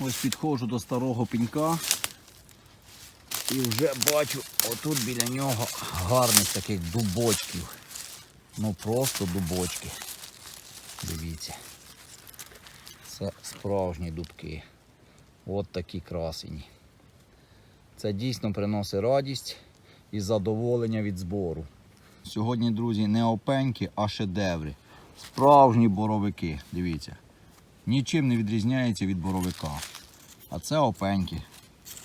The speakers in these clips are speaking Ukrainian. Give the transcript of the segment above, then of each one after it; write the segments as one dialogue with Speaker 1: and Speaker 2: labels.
Speaker 1: Ось підходжу до старого пенька. І вже бачу отут біля нього гарних таких дубочків. Ну просто дубочки. Дивіться. Це справжні дубки. От такі красені. Це дійсно приносить радість і задоволення від збору. Сьогодні, друзі, не опеньки, а шедеври. Справжні боровики. Дивіться. Нічим не відрізняється від боровика. А це опеньки.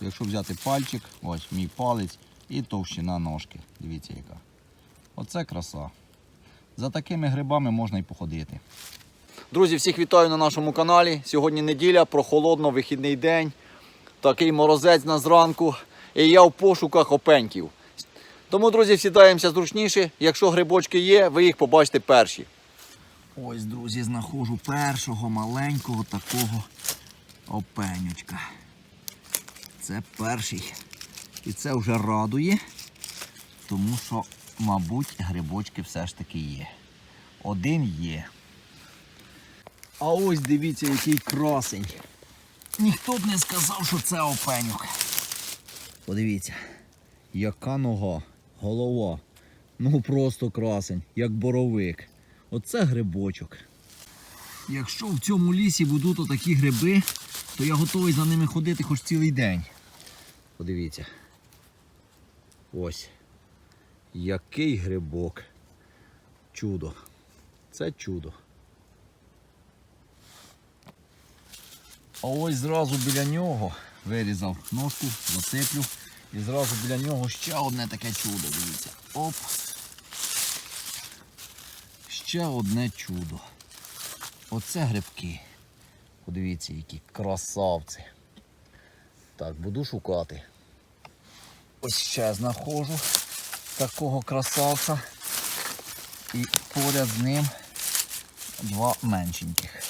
Speaker 1: Якщо взяти пальчик, ось мій палець і товщина ножки. Дивіться яка. Оце краса. За такими грибами можна і походити. Друзі, всіх вітаю на нашому каналі. Сьогодні неділя, прохолодно, вихідний день. Такий морозець на зранку. І я в пошуках опеньків. Тому, друзі, сідаємося зручніше. Якщо грибочки є, ви їх побачите перші. Ось, друзі, знаходжу першого маленького такого опенючка. Це перший. І це вже радує, тому що, мабуть, грибочки все ж таки є. Один є. А ось дивіться, який красень. Ніхто б не сказав, що це опенюк. Подивіться, яка нога, голова. Ну просто красень, як боровик. Оце грибочок. Якщо в цьому лісі будуть отакі гриби, то я готовий за ними ходити хоч цілий день. Подивіться. Ось. Який грибок. Чудо. Це чудо. А ось зразу біля нього вирізав ножку, засиплю. І зразу біля нього ще одне таке чудо. Дивіться. Оп. Ще одне чудо. Оце грибки. Подивіться, які красавці. Так, буду шукати. Ось ще знаходжу такого красавця. І поряд з ним два меншеньких.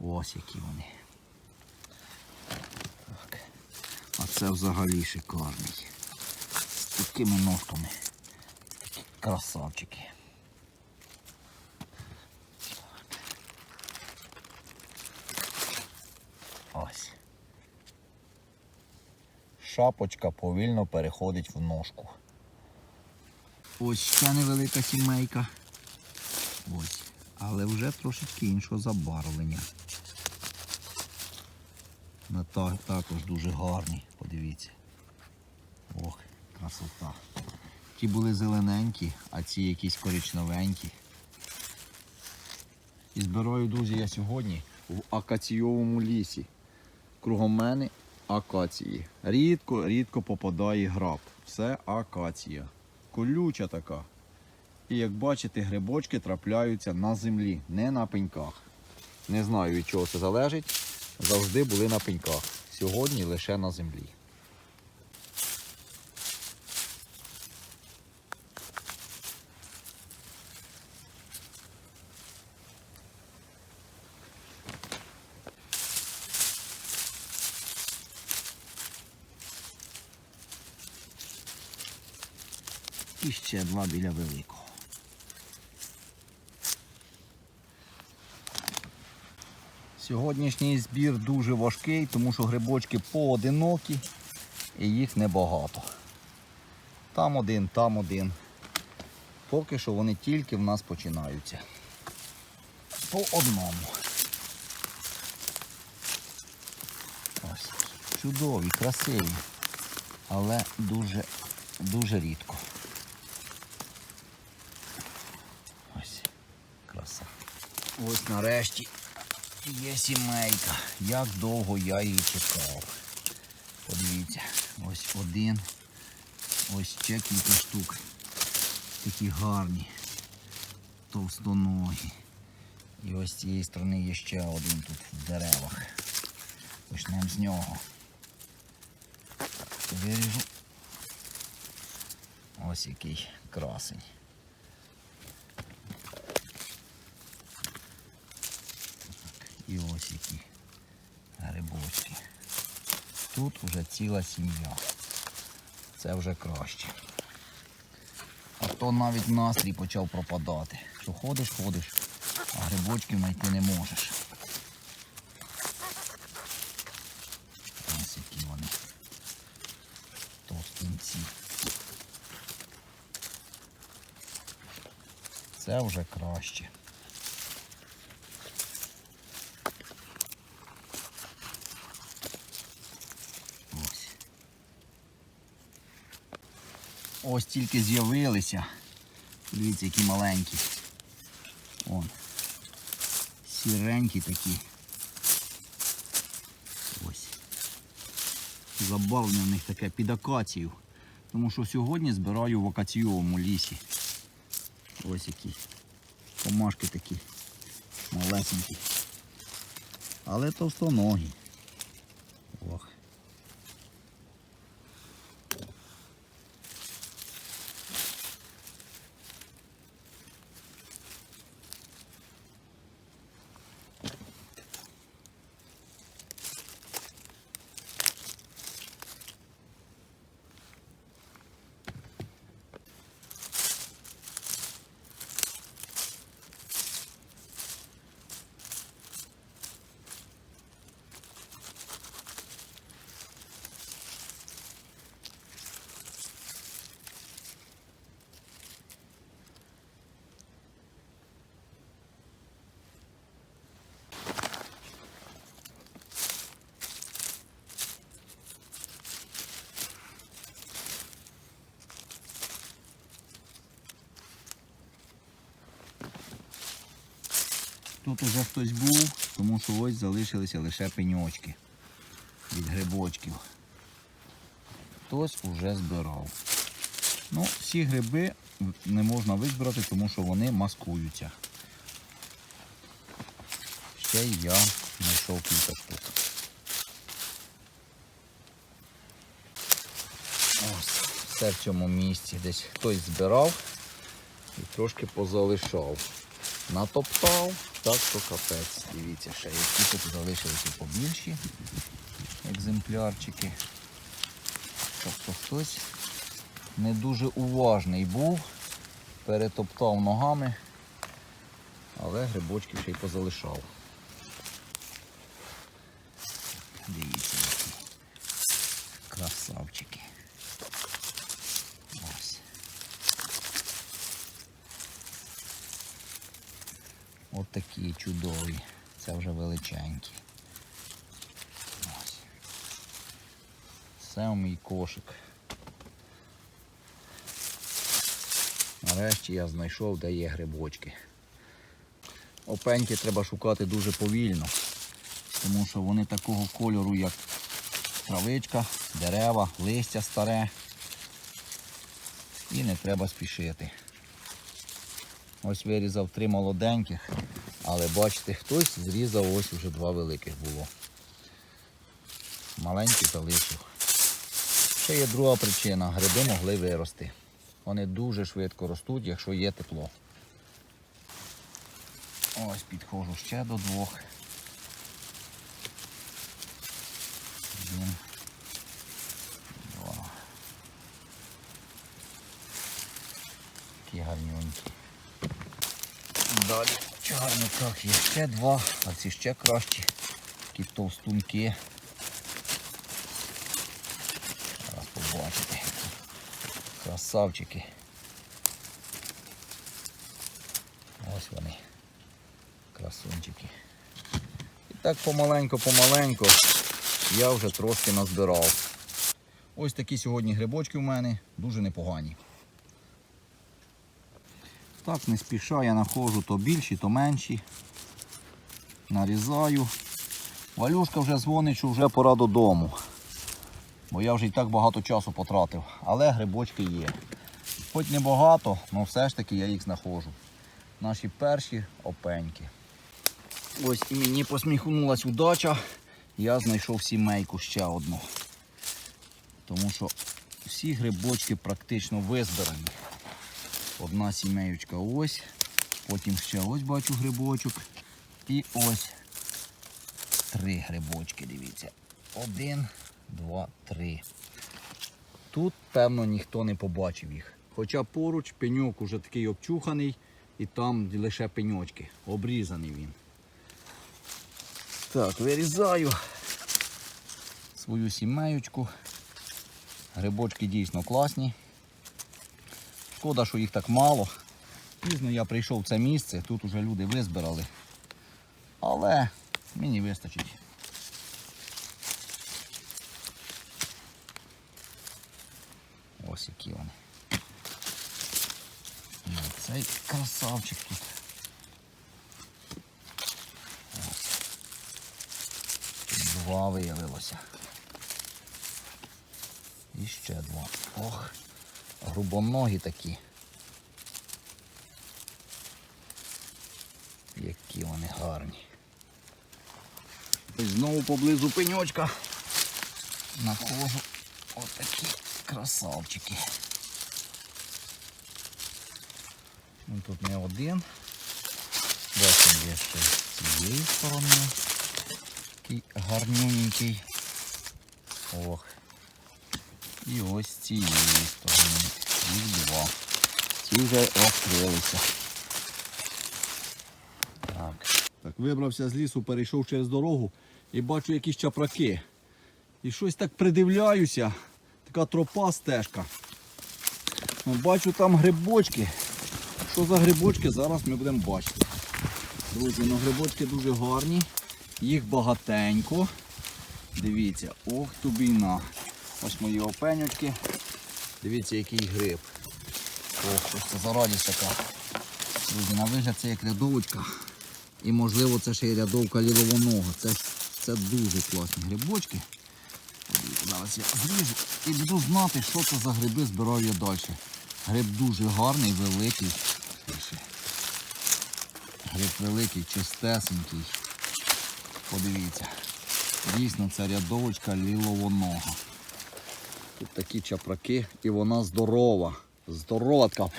Speaker 1: Ось які вони. Так. А це взагалі шикарний. З такими ножками. Такі красавчики. Ось. Шапочка повільно переходить в ножку. Ось ще невелика сімейка. Ось. Але вже трошечки іншого забарвлення. На та- також дуже гарні, подивіться. Ох, красота. Ті були зелененькі, а ці якісь коричневенькі. І збираю, друзі, я сьогодні в акаційовому лісі. Кругом мене акації. Рідко, рідко попадає граб. Все акація. Колюча така. І як бачите, грибочки трапляються на землі, не на пеньках. Не знаю від чого це залежить. Завжди були на пеньках. Сьогодні лише на землі. І ще два біля великого. Сьогоднішній збір дуже важкий, тому що грибочки поодинокі і їх небагато. Там один, там один. Поки що вони тільки в нас починаються. По одному. Ось. Чудові, красиві, але дуже, дуже рідко. Ось, краса. Ось нарешті є сімейка. Як довго я її чекав. Подивіться, ось один, ось ще кілька штук. Такі гарні, товстоногі. І ось з цієї сторони є ще один тут в деревах. Почнемо з нього. Виріжу. Ось який красень. і ось які грибочки. Тут вже ціла сім'я. Це вже краще. А то навіть настрій почав пропадати. Що ходиш, ходиш, а грибочків знайти не можеш. Ось які вони товстинці. Це вже краще. Ось тільки з'явилися. Дивіться, які маленькі. Вон. Сіренькі такі. Ось. Забавне в них таке під акацію. Тому що сьогодні збираю в акаційовому лісі. Ось які. Комашки такі. Малесенькі. Але товстоногі. Тут уже хтось був, тому що ось залишилися лише пеньочки від грибочків. Хтось уже збирав. Ну, всі гриби не можна визбирати, тому що вони маскуються. Ще я знайшов кілька штук. Ось, все в цьому місці. Десь хтось збирав і трошки позалишав. Натоптав, так що капець. Дивіться, ще які тут залишилися побільші екземплярчики. Тобто хтось не дуже уважний був, перетоптав ногами, але грибочки ще й позалишав. Дивіться, які красавчики. От такі чудові. Це вже величенькі. Ось. Це мій кошик. Нарешті я знайшов, де є грибочки. Опеньки треба шукати дуже повільно, тому що вони такого кольору, як травичка, дерева, листя старе. І не треба спішити. Ось вирізав три молоденьких, але бачите, хтось зрізав ось вже два великих було. Маленький залишив. Ще є друга причина. Гриби могли вирости. Вони дуже швидко ростуть, якщо є тепло. Ось підходжу ще до двох. Один. Два. Такі гарнюнькі. Далі чарниках є ще два, а ці ще кращі. Такі товстунки. Зараз побачите. Красавчики. Ось вони. Красунчики. І так помаленько-помаленько я вже трошки назбирав. Ось такі сьогодні грибочки в мене, дуже непогані. Так, не спіша, я знаходжу то більші, то менші. Нарізаю. Валюшка вже дзвонить, що вже пора додому. Бо я вже і так багато часу потратив. Але грибочки є. Хоч не багато, але все ж таки я їх знаходжу. Наші перші опеньки. Ось і мені посміхнулась удача. Я знайшов сімейку ще одну. Тому що всі грибочки практично визбирані. Одна сімеючка ось, потім ще ось бачу грибочок. І ось три грибочки, дивіться. Один, два, три. Тут, певно, ніхто не побачив їх. Хоча поруч пеньок уже такий обчуханий і там лише пеньочки. Обрізаний він. Так, вирізаю свою сімеючку. Грибочки дійсно класні. Шкода, що їх так мало. Пізно я прийшов в це місце, тут уже люди визбирали. Але мені вистачить. Ось які вони. Ну, цей красавчик тут. Два виявилося. І ще два. Ох, грубоногі такі. Які вони гарні. Ось знову поблизу пеньочка. Находжу отакі красавчики. Ну, тут не один. Бачимо є ще з цієї сторони. Такий гарнюненький. Ох. І ось цієї сторони. Їх два. Ці вже розкрилися. Так.
Speaker 2: Так, вибрався з лісу, перейшов через дорогу і бачу якісь чапраки. І щось так придивляюся. Така тропа стежка. Ну, бачу там грибочки. Що за грибочки, зараз ми будемо бачити. Друзі, ну грибочки дуже гарні. Їх багатенько. Дивіться, ох тубіна. Ось мої опенючки. Дивіться, який гриб.
Speaker 1: Ох, ж це за радість така. Друзі, на вигляд це як рядовочка. І можливо це ще й рядовка ліловоного. Це, це дуже класні грибочки. Зараз я зріжу і буду знати, що це за гриби збираю я далі. Гриб дуже гарний, великий. Гриб великий, чистесенький. Подивіться. Дійсно це рядовочка ліловоного. Тут такі чапраки і вона здорова. Здорова така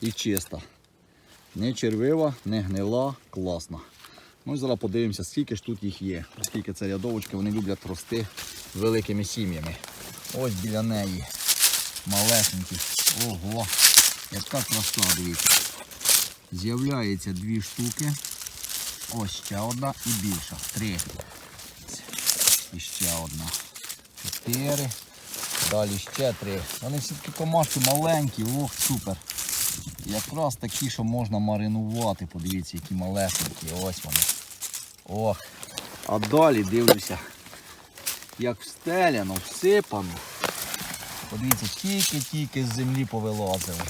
Speaker 1: і чиста. Не червива, не гнила, класна. Ну і зараз подивимося, скільки ж тут їх є. Оскільки це рядовочки, вони люблять рости великими сім'ями. Ось біля неї. Малесенькі. Ого! Яка краса, дивіться. З'являється дві штуки. Ось ще одна і більша. Три. І ще одна. Чотири. Далі ще три. Вони всі такі комашки маленькі, ох, супер. Якраз такі, що можна маринувати. Подивіться, які малесенькі. Ось вони. Ох.
Speaker 2: А далі дивлюся, як встеляно, всипано.
Speaker 1: Подивіться, тільки-тільки з землі повилазили.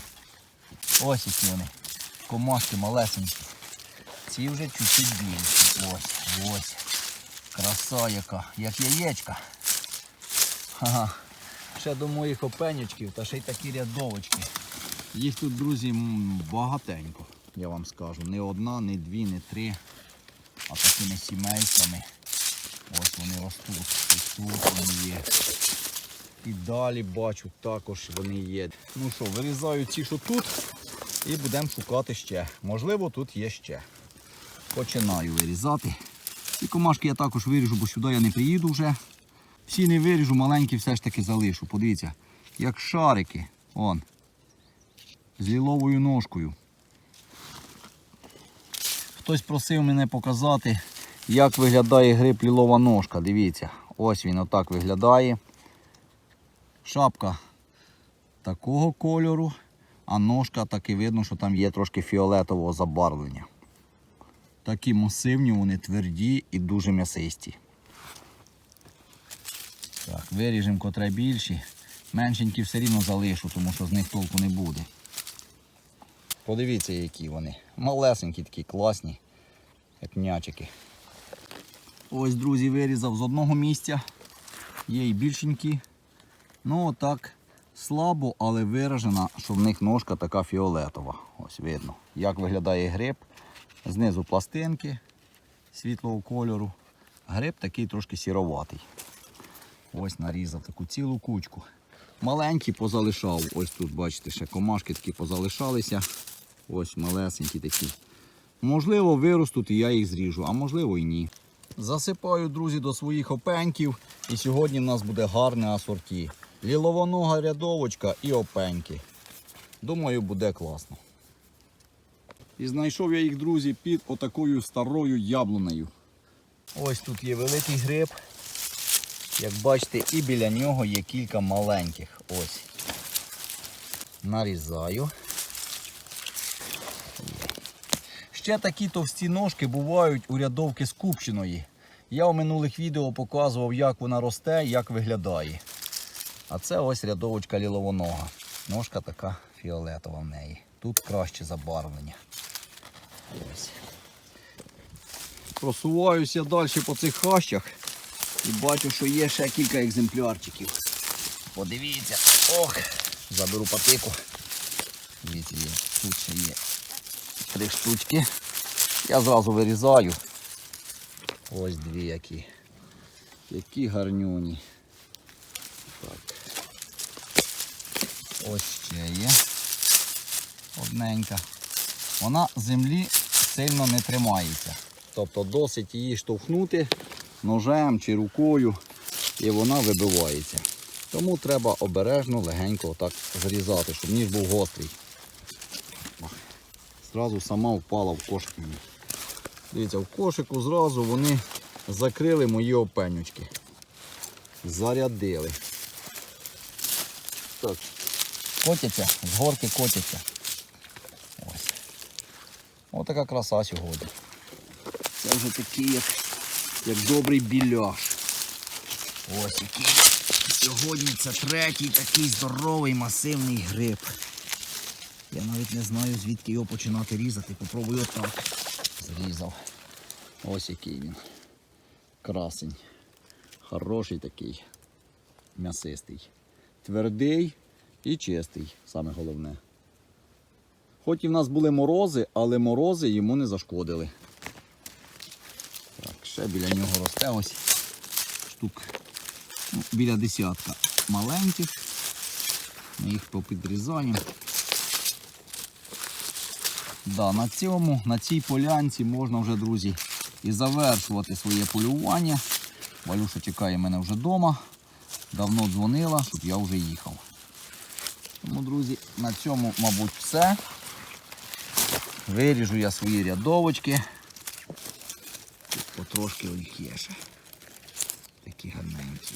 Speaker 1: Ось які вони. Комашки малесенькі. Ці вже чуть-чуть більші. Ось, ось. Краса яка, як яєчка. Ага. Ще до моїх опенючків та ще й такі рядовочки.
Speaker 2: Їх тут, друзі, багатенько.
Speaker 1: Я вам скажу. Не одна, не дві, не три, а такими сімействами. Ось вони ростуть. І тут вони є. І далі бачу, також вони є. Ну що, вирізаю ці, що тут, і будемо шукати ще. Можливо, тут є ще. Починаю вирізати. Ці комашки я також виріжу, бо сюди я не приїду вже. Всі не виріжу, маленькі все ж таки залишу. Подивіться, як шарики. Он. З ліловою ножкою. Хтось просив мене показати, як виглядає гриб лілова ножка. Дивіться, ось він отак виглядає. Шапка такого кольору, а ножка таки видно, що там є трошки фіолетового забарвлення. Такі масивні, вони тверді і дуже м'ясисті. Так, виріжемо котре більші. Меншенькі все рівно залишу, тому що з них толку не буде. Подивіться, які вони. Малесенькі такі, класні, як м'ячики. Ось, друзі, вирізав з одного місця. Є і більшенькі. Ну отак слабо, але виражена, що в них ножка така фіолетова. Ось видно. Як виглядає гриб. Знизу пластинки світлого кольору. Гриб такий трошки сіроватий. Ось нарізав таку цілу кучку. Маленькі позалишав. Ось тут, бачите, ще комашки такі позалишалися. Ось малесенькі такі. Можливо, виростуть і я їх зріжу, а можливо і ні. Засипаю, друзі, до своїх опеньків. І сьогодні в нас буде гарне асорті. Ліловонога рядовочка і опеньки. Думаю, буде класно.
Speaker 2: І знайшов я їх, друзі, під отакою старою яблунею.
Speaker 1: Ось тут є великий гриб. Як бачите, і біля нього є кілька маленьких. Ось. Нарізаю.
Speaker 2: ще такі товсті ножки бувають у рядовки скупченої. Я у минулих відео показував, як вона росте, як виглядає. А це ось рядовочка ліловонога. Ножка така фіолетова в неї. Тут краще забарвлення. Ось. Просуваюся далі по цих хащах і бачу, що є ще кілька екземплярчиків. Подивіться, ох, заберу патику. Дивіться, є. тут ще є три штучки. Я зразу вирізаю. Ось дві які. Які гарнюні. Так. Ось ще є. Одненька. Вона землі сильно не тримається. Тобто досить її штовхнути ножем чи рукою і вона вибивається. Тому треба обережно, легенько отак зрізати, щоб ніж був гострий. Зразу сама впала в кошик мені. Дивіться, в кошику зразу вони закрили мої опенючки. Зарядили. Так. Котяться, з горки котяться. Ось. Ось така краса сьогодні. Це вже такий, як, як добрий біляш. Ось який. Сьогодні це третій такий здоровий масивний гриб. Я навіть не знаю, звідки його починати різати. Попробую отак. Зрізав. Ось який він. Красень. Хороший такий. М'ясистий. Твердий і чистий, саме головне. Хоч і в нас були морози, але морози йому не зашкодили. Ще біля нього росте ось штук ну, біля десятка маленьких. Ми їх попідрізаємо. Да, на цьому, на цій полянці можна вже, друзі, і завершувати своє полювання. Валюша чекає мене вже вдома. Давно дзвонила, щоб я вже їхав. Тому, друзі, на цьому, мабуть, все. Виріжу я свої рядовочки. Потрошки їх є ще. Такі гарненькі.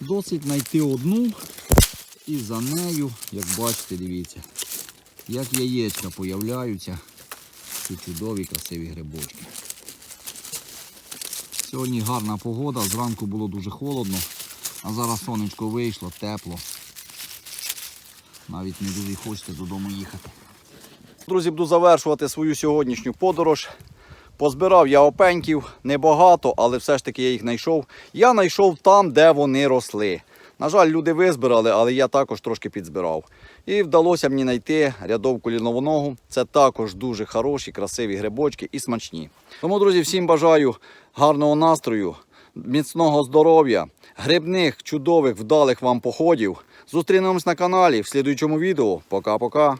Speaker 2: Досить знайти одну і за нею, як бачите, дивіться, як яєчка появляються ці чудові красиві грибочки. Сьогодні гарна погода, зранку було дуже холодно, а зараз сонечко вийшло, тепло. Навіть не дуже хочеться додому їхати. Друзі, буду завершувати свою сьогоднішню подорож. Позбирав я опеньків небагато, але все ж таки я їх знайшов. Я знайшов там, де вони росли. На жаль, люди визбирали, але я також трошки підзбирав. І вдалося мені знайти рядовку ліновоногу. Це також дуже хороші, красиві грибочки і смачні. Тому, друзі, всім бажаю гарного настрою, міцного здоров'я, грибних, чудових, вдалих вам походів. Зустрінемось на каналі в слідуючому відео. Пока-пока.